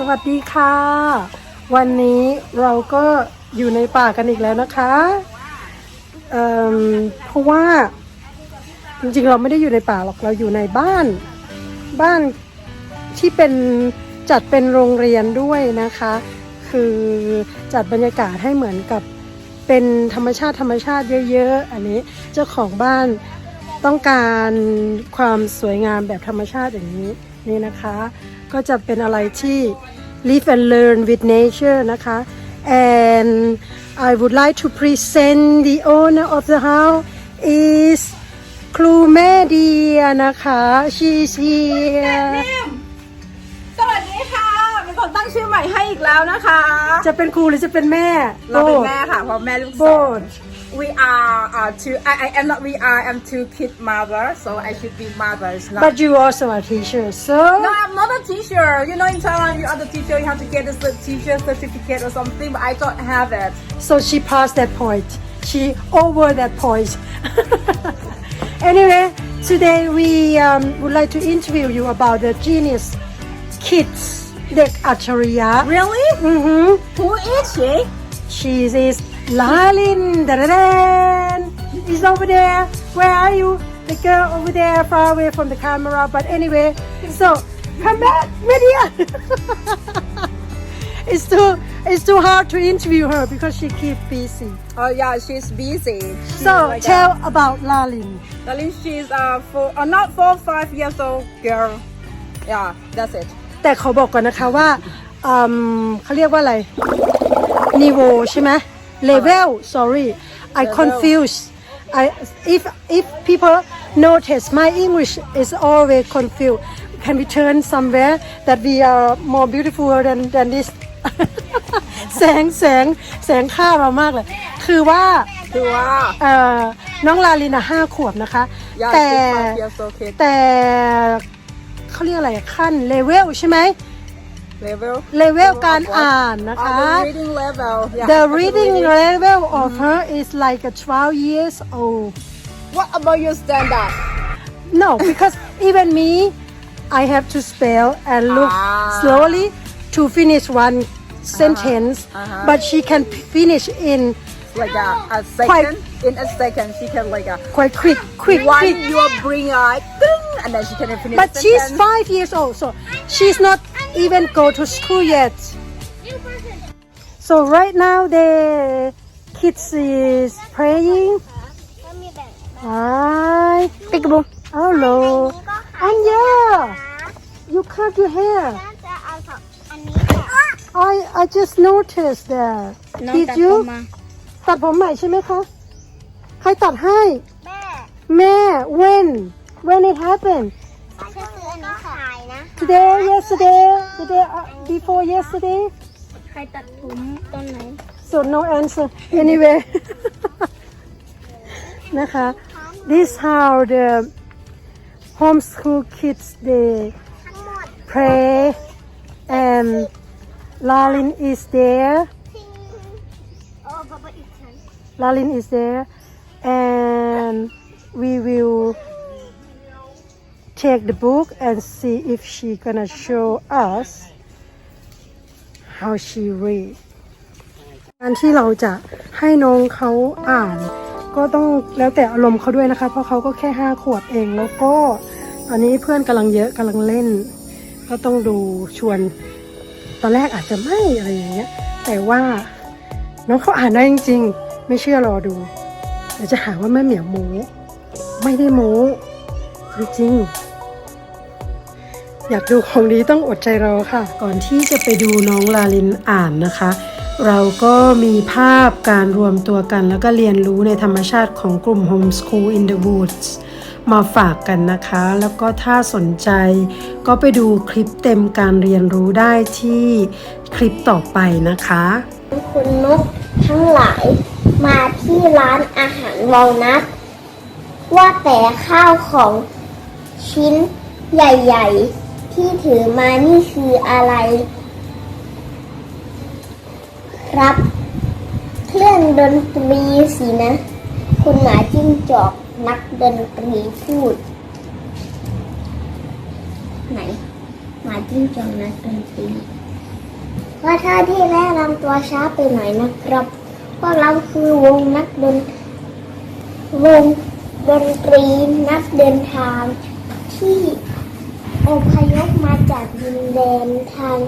สวัสดีค่ะ วันนี้เราก็อยู่ในป่ากันอีกแล้วนะคะเเพราะว่าจริงๆเราไม่ได้อยู่ในป่าหรอกเราอยู่ในบ้าน บ้านที่เป็นจัดเป็นโรงเรียนด้วยนะคะ คือจัดบรรยากาศให้เหมือนกับเป็นธรรมชาติธรรมชาติเยอะ ๆ อันนี้เจ้าของบ้านต้องการความสวยงามแบบธรรมชาติอย่างนี้ นี่นะคะ ก็จะเป็นอะไรที่ live and learn with nature นะคะ and I would like to present the owner of the house is ครูแม่เดียนะคะ she's here สวัสดีค่ะมีคนตั้งชื่อใหม่ให้อีกแล้วนะคะ จะเป็นครูหรือจะเป็นแม่เราเป็น Both แม่ค่ะเพราะแม่ลูกโบสองด we are uh, two. I, I am not. We are. I'm two kid mother, so I should be mothers. Not. But you also are teacher, so. No, I'm not a teacher. You know, in Thailand, you are the teacher. You have to get a teacher certificate or something. But I don't have it. So she passed that point. She over that point. anyway, today we um, would like to interview you about the genius kids, the Acharya. Really? Mm-hmm. Who is she? She is Lalin. Da-da-dan. Is over there. Where are you? The girl over there, far away from the camera. But anyway, so come back, media. it's too it's too hard to interview her because she keep busy. Oh yeah she's busy She's So like tell a, about Lalin. Darling she's uh four uh, not four five years old girl Yeah that's it แต่เขาบอกก่อนนะคะว่าอืมเขาเรียกว่าอะไร niveau ใช่ไหม level sorry I confused I if if people notice my English is always confused can we turn somewhere that we are more beautiful than than this แสงแสงแสงค่าเรามากเลย คือว่าคือว่าเอ่อน้องลาลินะห้าขวบนะคะ Yeah, แต่ she's five years old kid. แต่เขาเรียกอะไรขั้นเลเวลใช่ไหม level เลเวลการอ่านนะคะ Oh, the reading level yeah The reading level of her is like a 12 years old what about your standard no because even me I have to spell and look Ah. slowly to finish one sentence uh-huh. but she can finish in like a, a second in a second she can like a quite quick quick one quick you bring like ding, and then she can finish but she's sentence. five years old so she's not even go to school yet so right now the kids is praying hi peekaboo hello Anya you cut your hair จะเอาสองอันนี้ค่ะ I I just noticed that น้อง did ตัด you ผมมา ตัดผมใหม่ใช่ไหมคะ ใครตัดให้ แม่ แม่ when when it happened ฉันซื้ออันนี้ขายนะ today yesterday the day uh, before yesterday ใครตัดผมต้นไหน so no answer anyway นะคะ this how the homeschool kids they ทั้งหมด pray and Lalin is there ที่โอ้บาบาอีกฉัน Lalin is there and we will take the book and see if she gonna show us how she read การที่เราจะให้น้องเขาอ่าน ก็ต้องแล้วแต่อารมณ์เขาด้วยนะคะ เพราะเขาก็แค่ห้าขวบเองแล้วก็ตอนนี้เพื่อนกำลังเยอะกำลังเล่น ก็ต้องดูชวน ตอนแรกอาจจะไม่อะไรอย่างเงี้ย แต่ว่าน้องเขาอ่านได้จริงๆ ไม่เชื่อรอดูเดี๋ยวจะหาว่าแม่เหมียวโม้ไม่ได้โม้ จริงๆ อยากดูของดีต้องอดใจรอค่ะ ก่อนที่จะไปดูน้องลาลินอ่านนะคะ เราก็มีภาพการรวมตัวกัน แล้วก็เรียนรู้ในธรรมชาติของกลุ่ม Homeschool in the Woods มาฝากกันนะคะ แล้วก็ถ้าสนใจก็ไปดูคลิปเต็มการเรียนรู้ได้ที่คลิปต่อไปนะคะ คุณนกทั้งหลายมาที่ร้านอาหารวอลนัทว่าแต่ข้าวของ ชิ้นใหญ่ ๆ ที่ถือมานี่คืออะไร ครับ เครื่องดนตรีสินะ คุณหมาจิ้งจอกนักดนตรีพูด ไหนหมาจิ้งจอกนักดนตรีขอโทษที่แนะนำตัวช้าไปหน่อยนะครับพวกเราคือวงนักดนวงดนตรีนักเดินทาง ที่อพยพมาจากดินแดนทาง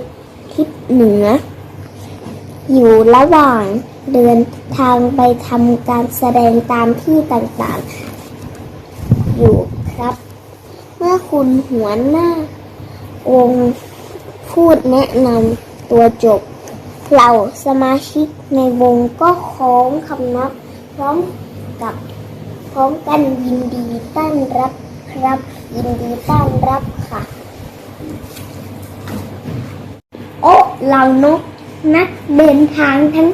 ทิศเหนือ อยู่ระหว่างเดินทางไปทำการแสดงตามที่ต่างๆ อยู่ครับ เมื่อคุณหัวหน้าวงพูดแนะนำตัวจบเหล่าสมาชิกในวงก็คล้องคำนับ พร้อมกับพร้อมกันยินดีต้อนรับ ครับ ยินดีต้อนรับค่ะ โอ้เหล่านกนักเดินทางทั้ง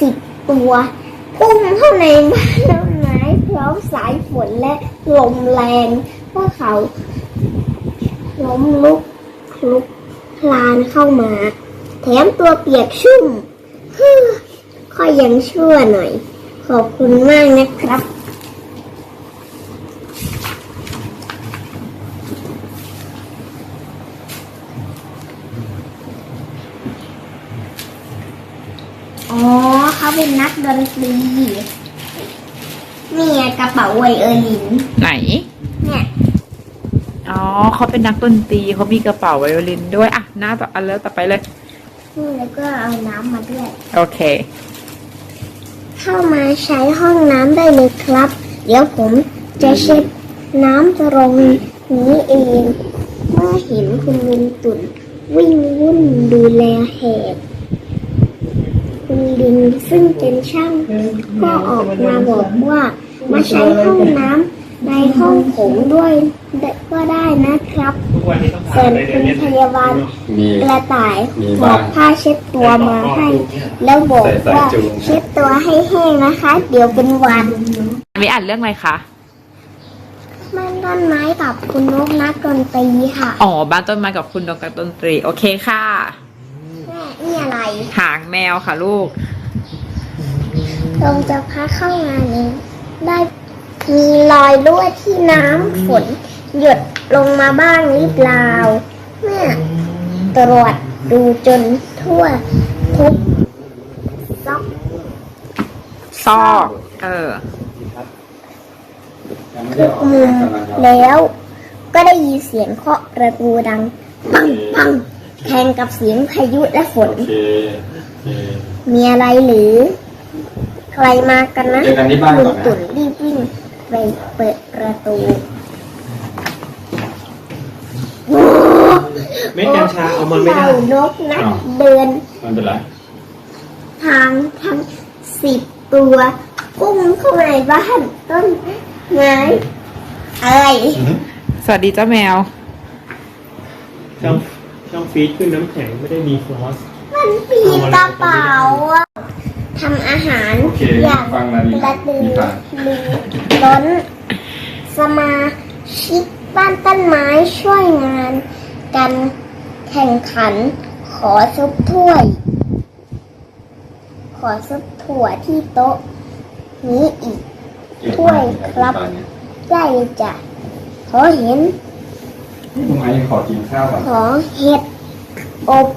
สิบตัวพุ่งเข้าในบ้านต้นไม้พร้อมสายฝนและลมแรงพวกเขาล้มลุกคลุกคลานเข้ามา แถมตัวเปียกชุ่มฮึ่มค่อยยังชั่วหน่อย ขอบคุณมากนะครับ อ๋อเขาเป็นนักดนตรีนี่ไงกระเป๋าไวเออร์ลิน ไหน เนี่ย อ๋อเขาเป็นนักดนตรีเขามีกระเป๋าไวโอลินด้วยอะหน้าต่ออันแล้วต่อไปเลยนี่แล้วก็เอาน้ำมาด้วย โอเค เข้ามาใช้ห้องน้ำได้เลยครับ เดี๋ยวผมจะเช็ดน้ำตรงนี้เอง เมื่อเห็นคุณลุงตุ่นวิ่งวุ่นดูแลแหก คุณลิงซึ่งเป็นช่าง ก็ออกมาบอกว่า มาใช้ห้องน้ำในห้องผมด้วยก็ได้นะครับ ส่วนคุณพยาบาลมีกระต่ายมีบบ้าองกผ้าเช็ดตัวมาให้ แล้วบอกว่าเช็ดตัวให้แห้งนะคะ เดี๋ยวเป็นหวันไม่อ่านเรื่องอะไรคะมันต้นไม้กับคุณนกนักดนตรีค่ะ อ๋อ บ้านต้นไม้กับคุณดอกกับดนตรี โอเคค่ะแม่ นี่อะไร หางแมวค่ะลูกลงจะพักเข้างานนี้ ได้มีรอยรั่วที่น้ำฝน หยดลงมาบ้างหรือเปล่าเมื่อตรวจดูจนทั่วทุกซอกซอก เออทุกมุมแล้วก็ได้ยินเสียงเคาะประตูดังปังปัง แทนกับเสียงพายุและฝน โอเคโอเคมีอะไรหรือ ใครมากันนะเจอกันที่บ้านลุก่องนนะ ตุ่นรีบวิ่งไปเปิดประตูเม็ดกัญชาเอามาไม่ได้เหล่านกนักเดินไม่เป็นไรทางทั้งสิบตัวพุ่งเข้ามาในบ้านต้นไม้อะไรสวัสดีเจ้าแมวช่อง ช่องฟีดขึ้นน้ำแข็งไม่ได้มีฟลอส มันปีนกระเป๋าอะทำอาหารโอเคอย่างฟังนาดีกระตือดีค่ะรือร้น สมาชิกบ้านต้นไม้ช่วยงาน กันแข่งขัน ขอซุปถ้วย ขอซุปถั่วที่โต๊ะ นี้อีกถ้วยครับได้เลยจ้ะขอเห็น นี่คุณไอ้ขอกินข้าวก่อนขอเห็ดอบ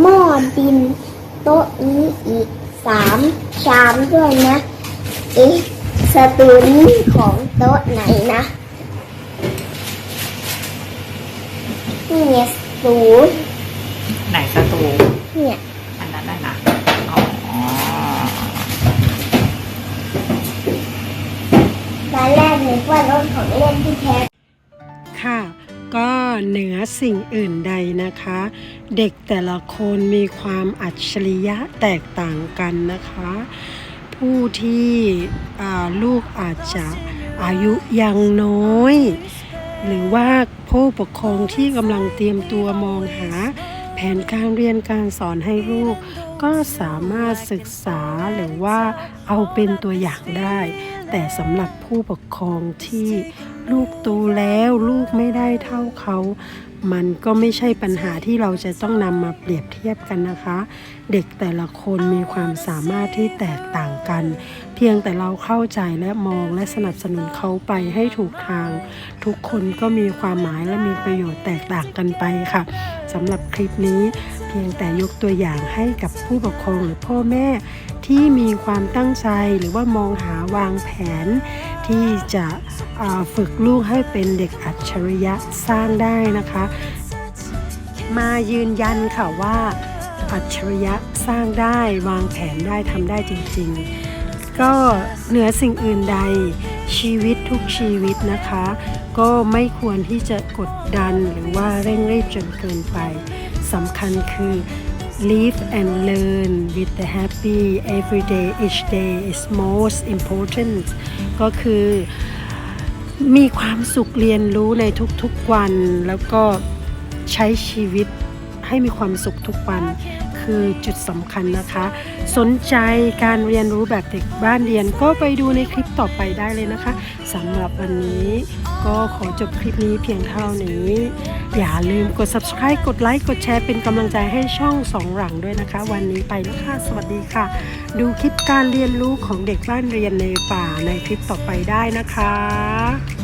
หม้อดิน โต๊ะนี้อีกสามชามด้วยนะ เอ๊ะสตูนี้ของโต๊ะไหนนะนี่ไงสตูไหนสตูเนี่ยอันนั้นน่ะนะอ๋อตอนแรกนึกว่ารถของเล่นที่แท้ค่ะก็ เหนือสิ่งอื่นใดนะคะ เด็กแต่ละคนมีความอัจฉริยะแตกต่างกันนะคะ ผู้ที่ลูกอาจจะอายุยังน้อย หรือว่าผู้ปกครองที่กำลังเตรียมตัวมองหาแผนการเรียนการสอนให้ลูก ก็สามารถศึกษาหรือว่าเอาเป็นตัวอย่างได้ แต่สำหรับผู้ปกครองที่ ลูกโตแล้วลูกไม่ได้เท่าเขา มันก็ไม่ใช่ปัญหาที่เราจะต้องนำมาเปรียบเทียบกันนะคะ เด็กแต่ละคนมีความสามารถที่แตกต่างกัน เพียงแต่เราเข้าใจและมองและสนับสนุนเขาไปให้ถูกทาง ทุกคนก็มีความหมายและมีประโยชน์แตกต่างกันไปค่ะ สำหรับคลิปนี้ เพียงแต่ยกตัวอย่างให้กับผู้ปกครองหรือพ่อแม่ที่มีความตั้งใจหรือว่ามองหาวางแผน ที่จะฝึกลูกให้เป็นเด็กอัจฉริยะสร้างได้นะคะ มายืนยันค่ะว่าอัจฉริยะสร้างได้วางแผนได้ทำได้จริงๆ ก็เหนือสิ่งอื่นใดชีวิตทุกชีวิตนะคะ ก็ไม่ควรที่จะกดดันหรือว่าเร่งรีบจนเกินไปสำคัญคือ live and learn with the happy every day each day is most important ก็คือมีความสุขเรียนรู้ในทุกๆวัน แล้วก็ใช้ชีวิตให้มีความสุขทุกวัน คือจุดสำคัญนะคะ สนใจการเรียนรู้แบบเด็กบ้านเรียนก็ไปดูในคลิปต่อไปได้เลยนะคะสำหรับวันนี้ก็ขอจบคลิปนี้เพียงเท่านี้ อย่าลืมกด subscribe กดไลค์กดแชร์เป็นกำลังใจให้ช่องสองหลังด้วยนะคะ วันนี้ไปแล้วค่ะ สวัสดีค่ะ ดูคลิปการเรียนรู้ของเด็กบ้านเรียนในป่าในคลิปต่อไปได้นะคะ